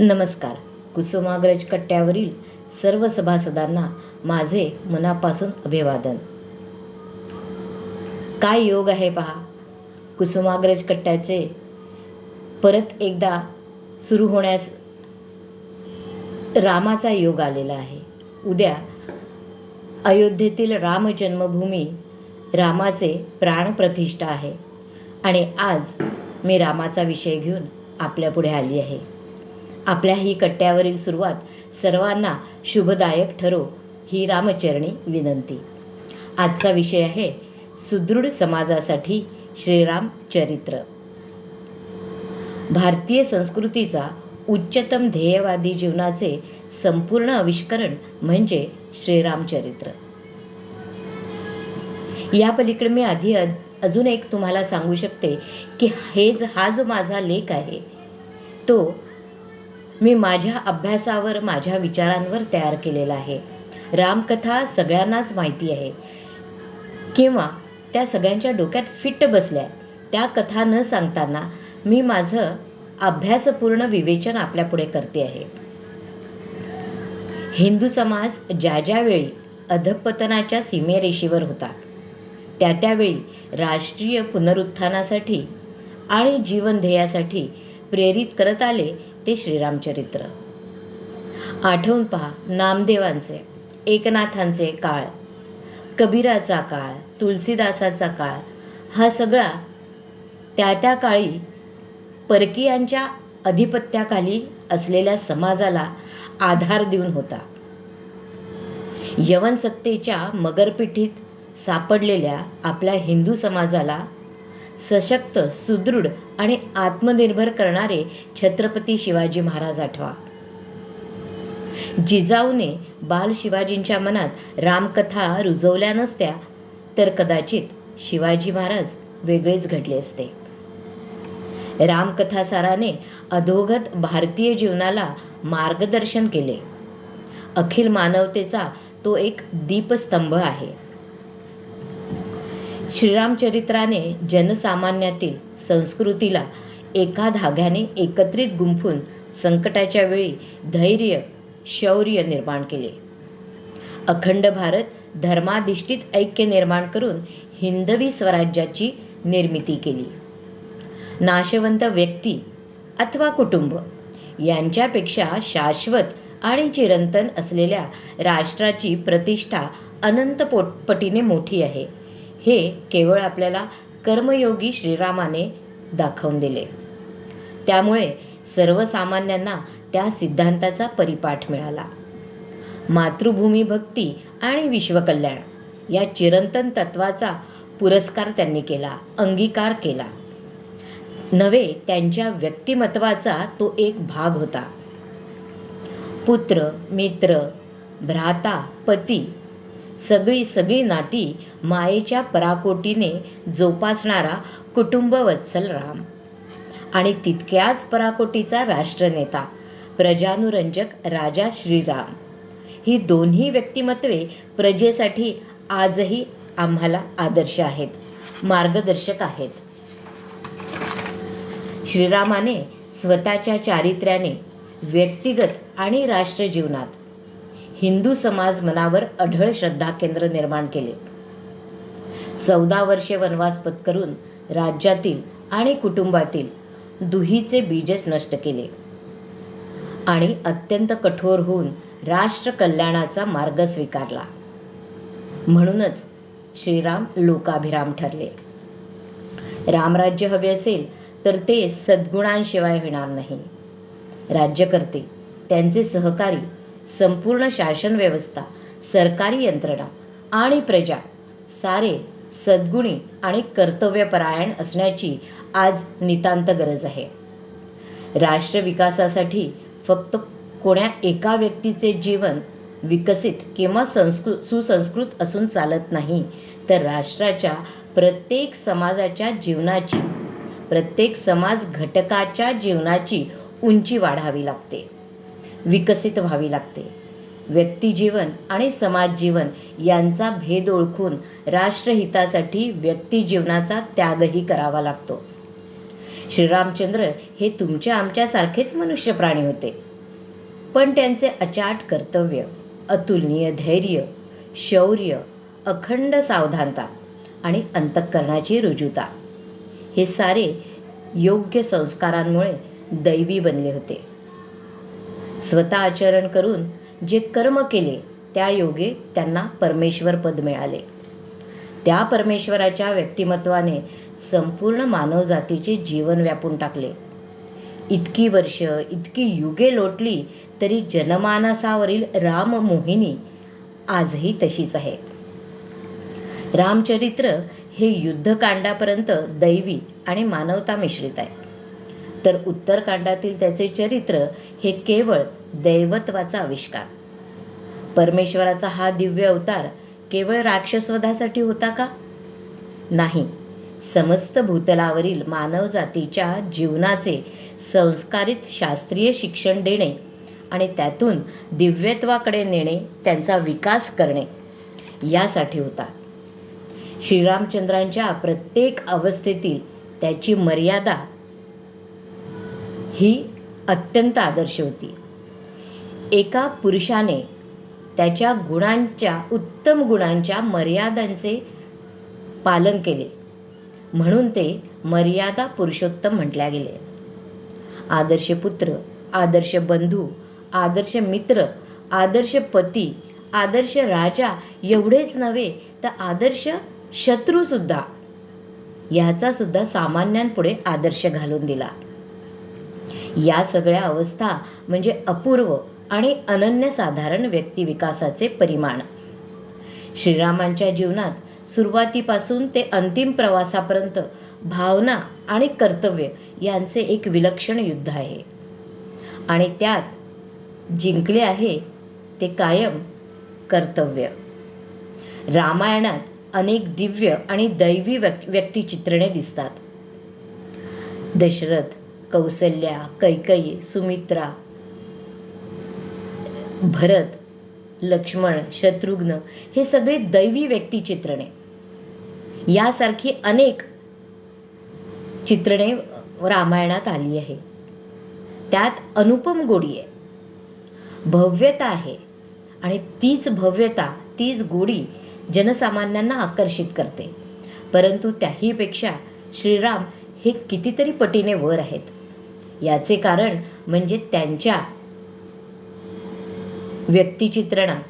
नमस्कार. कुसुमाग्रज कट्ट्यावरील सर्व सभासदांना माझे मनापासून अभिवादन. काय योग आहे पहा. कुसुमाग्रज कट्ट्याचे परत एकदा सुरू होण्यास रामाचा योग आलेला आहे. उद्या अयोध्येतील राम जन्मभूमी रामाचे प्राणप्रतिष्ठा आहे आणि आज मी रामाचा विषय घेऊन आपल्यापुढे आली आहे. आपल्या ही कट्ट्यावरील सुरुवात सर्वांना शुभदायक ठरो ही रामचरणी विनंती. आजचा विषय आहे सुदृढ समाजासाठी श्रीराम चरित्र. भारतीय संस्कृतीचा उच्चतम ध्येयवादी जीवनाचे संपूर्ण आविष्करण म्हणजे श्रीरामचरित्र या पलीकडे मी आधी अजून एक तुम्हाला सांगू शकते की हे हा जो माझा लेख आहे तो मी माझ्या अभ्यासावर माझ्या विचारांवर तयार केलेला आहे. रामकथा सगळ्यांनाच माहिती आहे. किंवा त्या सगळ्यांच्या डोक्यात फिट्ट बसल्या. त्या कथा न सांगताना मी माझं अभ्यासपूर्ण विवेचन आपल्यापुढे करते आहे. हिंदू समाज ज्या ज्यावेळी अधपतनाच्या सीमेरेषेवर होता त्या त्यावेळी राष्ट्रीय पुनरुत्थानासाठी आणि जीवन ध्येयासाठी प्रेरित करत आले ते श्रीरामचरित्र. आठवून पहा नामदेवांचे एकनाथांचे काळ कबीराचा काळ तुलसीदासाचा काळ हा सगळा त्या त्या काळी परकीयांच्या अधिपत्याखाली असलेल्या समाजाला आधार देऊन होता. यवन सत्तेच्या मगरपिठीत सापडलेल्या आपल्या हिंदू समाजाला सशक्त सुदृढ आणि आत्मनिर्भर करणारे छत्रपती शिवाजी महाराज आठवा. जिजाऊने बाल शिवाजींच्या मनात रामकथा रुजवल्या नसत्या तर कदाचित शिवाजी महाराज वेगळेच घडले असते. रामकथासाराने अधोगत भारतीय जीवनाला मार्गदर्शन केले. अखिल मानवतेचा तो एक दीपस्तंभ आहे. श्रीरामचरित्राने जनसामान्यातील संस्कृतीला एका धाग्याने एकत्रित गुंफून संकटाच्या वेळी धैर्य शौर्य निर्माण केले. अखंड भारत धर्माधिष्ठित ऐक्य निर्माण करून हिंदवी स्वराज्याची निर्मिती केली. नाशवंत व्यक्ती अथवा कुटुंब यांच्यापेक्षा शाश्वत आणि चिरंतन असलेल्या राष्ट्राची प्रतिष्ठा अनंत पटीने मोठी आहे. हे केवळ आपल्याला कर्मयोगी श्रीरामाने दाखवून दिले. त्यामुळे सर्वसामान्यांना त्या सिद्धांताचा परिपाठ मिळाला. मातृभूमी भक्ती आणि विश्वकल्याण या चिरंतन तत्वाचा पुरस्कार त्यांनी केला अंगीकार केला. नवे त्यांच्या व्यक्तिमत्वाचा तो एक भाग होता. पुत्र मित्र भ्राता पती सगळी सगळी नाती मायेच्या पराकोटीने जोपासणारा कुटुंबवत्सल राम. आणि तितक्याच पराकोटीचा राष्ट्रनेता प्रजानुरंजक राजा श्रीराम. ही दोन्ही व्यक्तिमत्वे प्रजेसाठी आजही आम्हाला आदर्श आहेत मार्गदर्शक आहेत. श्रीरामाने स्वतःच्या चारित्र्याने व्यक्तिगत आणि राष्ट्र जीवनात हिंदू समाज मनावर अढळ श्रद्धा केंद्र निर्माण केले. चौदा वर्षे वनवास पत्करून राज्यातील आणि कुटुंबातील दुहीचे बीजच नष्ट केले. आणि अत्यंत कठोर होऊन राष्ट्र कल्याणाचा मार्ग स्वीकारला. म्हणूनच श्रीराम लोकाभिराम ठरले. रामराज्य हवे असेल तर ते सद्गुणांशिवाय होणार नाही. राज्यकर्ते त्यांचे सहकारी संपूर्ण शासन व्यवस्था सरकारी यंत्रणा आणि प्रजा सारे सद्गुणी आणि कर्तव्यपरायण असण्याची आज नितांत गरज आहे. राष्ट्र विकासासाठी फक्त कोण्या एका व्यक्तीचे जीवन विकसित किंवा संस्कृ सुसंस्कृत असून चालत नाही तर राष्ट्राच्या प्रत्येक समाजाच्या जीवनाची प्रत्येक समाज घटकाच्या जीवनाची उंची वाढावी लागते. विकसित व्हावी लागते. व्यक्तिजीवन आणि समाज जीवन यांचा भेद ओळखून राष्ट्रहितासाठी व्यक्तिजीवनाचा त्यागही करावा लागतो. श्रीरामचंद्र हे तुमच्या आमच्यासारखेच मनुष्य प्राणी होते. पण त्यांचे अचाट कर्तव्य अतुलनीय धैर्य शौर्य अखंड सावधानता आणि अंतःकरणाची रुजुता हे सारे योग्य संस्कारांमुळे दैवी बनले होते. स्वतः आचरण करून जे कर्म केले त्या योगे त्यांना परमेश्वर पद मिळाले. त्या परमेश्वराच्या व्यक्तिमत्वाने संपूर्ण मानवजातीचे जीवन व्यापून टाकले. इतकी वर्ष इतकी युगे लोटली तरी जनमानसावरील राम मोहिनी आजही तशीच आहे. रामचरित्र हे युद्धकांडापर्यंत दैवी आणि मानवता मिश्रित आहे. तर उत्तरकांडातील त्याचे चरित्र हे केवळ दैवत्वाचा आविष्कार. परमेश्वराचा हा दिव्य अवतार केवळ राक्षसवधासाठी होता का? नाही. समस्त भूतलावरील मानवजातीच्या जीवनाचे संस्कारित शास्त्रीय शिक्षण देणे आणि त्यातून दिव्यत्वाकडे नेणे त्यांचा विकास करणे यासाठी होता. श्रीरामचंद्रांच्या प्रत्येक अवस्थेतील त्याची मर्यादा ही अत्यंत आदर्श होती. एका पुरुषाने त्याच्या गुणांच्या उत्तम गुणांच्या मर्यादांचे पालन केले. म्हणून ते मर्यादा पुरुषोत्तम म्हटल्या गेले. आदर्श पुत्र आदर्श बंधू आदर्श मित्र आदर्श पती आदर्श राजा एवढेच नव्हे तर आदर्श शत्रूसुद्धा याचा सुद्धा सामान्यांपुढे आदर्श घालून दिला. या सगळ्या अवस्था म्हणजे अपूर्व आणि अनन्यसाधारण व्यक्तिविकासाचे परिमाण. श्रीरामांच्या जीवनात सुरुवातीपासून ते अंतिम प्रवासापर्यंत भावना आणि कर्तव्य यांचे एक विलक्षण युद्ध आहे. आणि त्यात जिंकले आहे ते कायम कर्तव्य. रामायणात अनेक दिव्य आणि दैवी व्यक्तिचित्रणे दिसतात. दशरथ कौसल्या कैकई सुमित्रा भरत लक्ष्मण शत्रुघ्न हे सगळे दैवी व्यक्तिचित्रणे यासारखी अनेक चित्रणे रामायणात आली आहे. त्यात अनुपम गोडी आहे. भव्यता आहे आणि तीच भव्यता तीच गोडी जनसामान्यांना आकर्षित करते. परंतु त्याहीपेक्षा श्रीराम हे कितीतरी पटीने वर आहेत. याचे कारण म्हणजे त्यांच्या व्यक्तिचित्रणात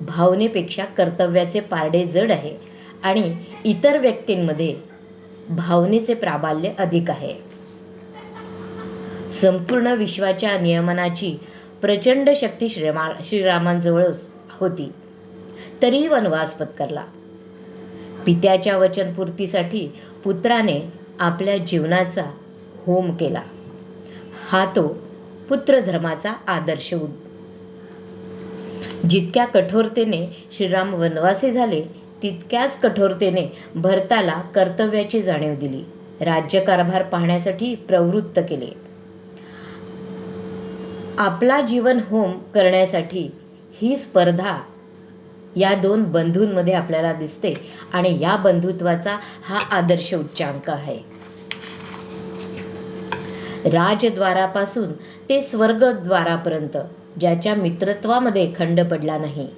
भावनेपेक्षा कर्तव्याचे पारडे जड आहे आणि इतर व्यक्तींमध्ये भावनेचे प्राबल्य अधिक आहे. संपूर्ण विश्वाच्या नियमनाची प्रचंड शक्ती श्रीमा श्रीरामांजवळ होती. तरीही वनवास पत्करला. पित्याच्या वचनपूर्तीसाठी पुत्राने आपल्या जीवनाचा होम केला. हा तो पुत्रधर्माचा आदर्श जितक्या कठोरतेने श्रीराम वनवासी झाले तितक्याच कठोरतेने भरताला कर्तव्याची जाणीव दिली. राज्यकारभार पाहण्यासाठी प्रवृत्त केले. आपला जीवन होम करण्यासाठी ही स्पर्धा या दोन बंधूंमध्ये आपल्याला दिसते आणि या बंधुत्वाचा हा आदर्श उच्चांक आहे. राजद्वारापासून ते स्वर्गद्वारापर्यंत ज्याच्या मित्रत्वामध्ये खंड पडला नाही.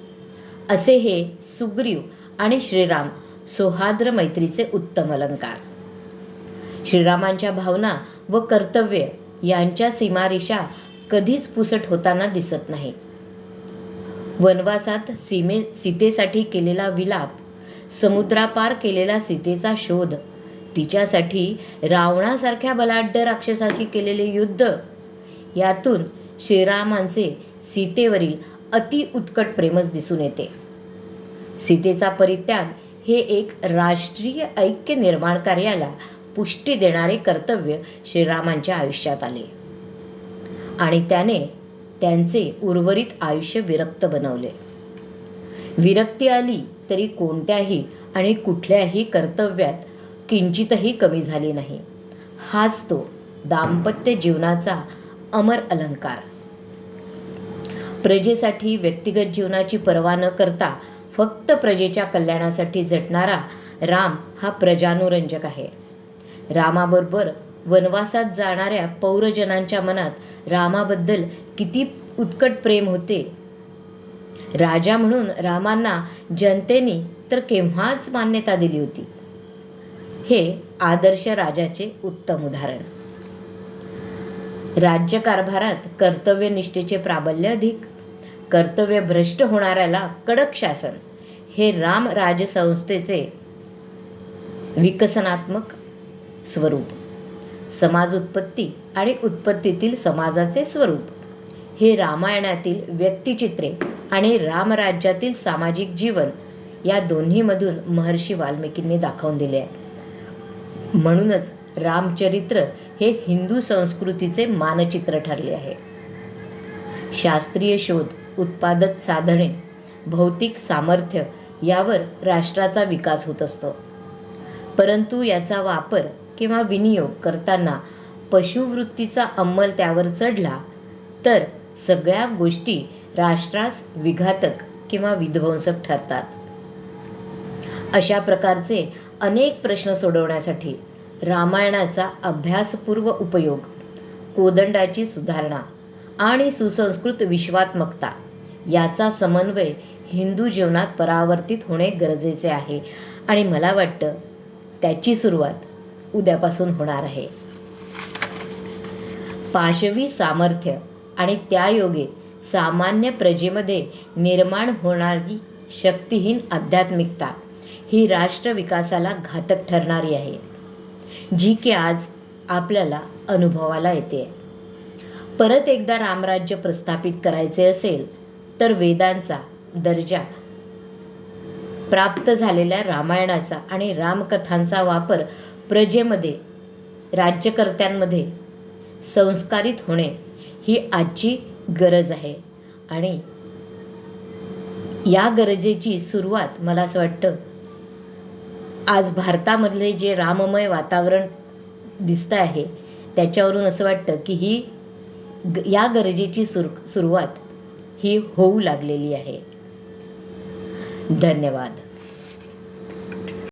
असे हे सुग्रीव आणि श्रीराम सोहाद्र मैत्रीचे उत्तम अलंकार. श्रीरामांच्या भावना व कर्तव्य यांच्या सीमारेषा कधीच पुसट होताना दिसत नाही. वनवासात सीमे सीतेसाठी केलेला विलाप समुद्रापार केलेला सीतेचा शोध तिच्यासाठी रावणासारख्या बलाढ्य राक्षसाशी केलेले युद्ध यातून श्रीरामांचे सीतेवरील अति उत्कट प्रेमच दिसून येते. सीतेचा परित्याग हे एक राष्ट्रीय ऐक्य निर्माण कार्याला पुष्टी देणारे कर्तव्य श्रीरामांच्या आयुष्यात आले. आणि त्याने त्यांचे उर्वरित आयुष्य विरक्त बनवले. विरक्ती आली तरी कोणत्याही आणि कुठल्याही कर्तव्यात किंचितही कमी झाली नाही. हाच तो दाम्पत्य जीवनाचा अमर अलंकार. प्रजेसाठी व्यक्तिगत जीवनाची पर्वा न करता फक्त प्रजेच्या कल्याणासाठी झटणारा राम हा प्रजानुरंजक आहे. रामाबरोबर वनवासात जाणाऱ्या पौरजनांच्या मनात रामाबद्दल किती उत्कट प्रेम होते. राजा म्हणून रामांना जनतेने तर केव्हाच मान्यता दिली होती. हे आदर्श राजाचे उत्तम उदाहरण. राज्यकारभारात कर्तव्यनिष्ठेचे प्राबल्य अधिक कर्तव्य भ्रष्ट होणाऱ्याला कडक शासन हे राम राजसंस्थेचे विकसनात्मक स्वरूप समाज उत्पत्ती आणि उत्पत्तीतील समाजाचे स्वरूप. हे रामायणातील व्यक्तिचित्रे आणि रामराज्यातील सामाजिक जीवन या दोन्हीमधून महर्षी वाल्मिकींनी दाखवून दिले आहे. म्हणूनच रामचरित्र हे हिंदू संस्कृतीचे मानचित्र ठरले आहे. शास्त्रीय शोध उत्पादक साधने भौतिक सामर्थ्य यावर राष्ट्राचा विकास होत असतो. परंतु याचा वापर किंवा विनियोग करताना पशुवृत्तीचा अंमल त्यावर चढला तर सगळ्या गोष्टी राष्ट्रास विघातक किंवा विध्वंसक ठरतात. अशा प्रकारचे अनेक प्रश्न सोडवण्यासाठी रामायणाचा अभ्यासपूर्व उपयोग कोदंडाची सुधारणा आणि सुसंस्कृत विश्वात्मकता याचा समन्वय हिंदू जीवनात परावर्तित होणे गरजेचे आहे आणि मला वाटतं त्याची सुरुवात उद्यापासून होणार आहे. पाशवी सामर्थ्य आणि त्यायोगे सामान्य प्रजेमध्ये निर्माण होणारी शक्तिहीन आध्यात्मिकता ही राष्ट्र विकासाला घातक ठरणारी आहे. जी की आज आपल्याला अनुभवाला येते. परत एकदा रामराज्य प्रस्थापित करायचे असेल तर वेदांचा दर्जा प्राप्त झालेल्या रामायणाचा आणि रामकथांचा वापर प्रजेमध्ये राज्यकर्त्यांमध्ये संस्कारित होणे ही आजची गरज आहे. आणि या गरजेची सुरुवात मला असं वाटतं आज भारतामधले जे राममय वातावरण दिसतं आहे त्याच्यावरून असं वाटतं की ही या गरजेची सुर सुरुवात ही होऊ लागलेली आहे. धन्यवाद.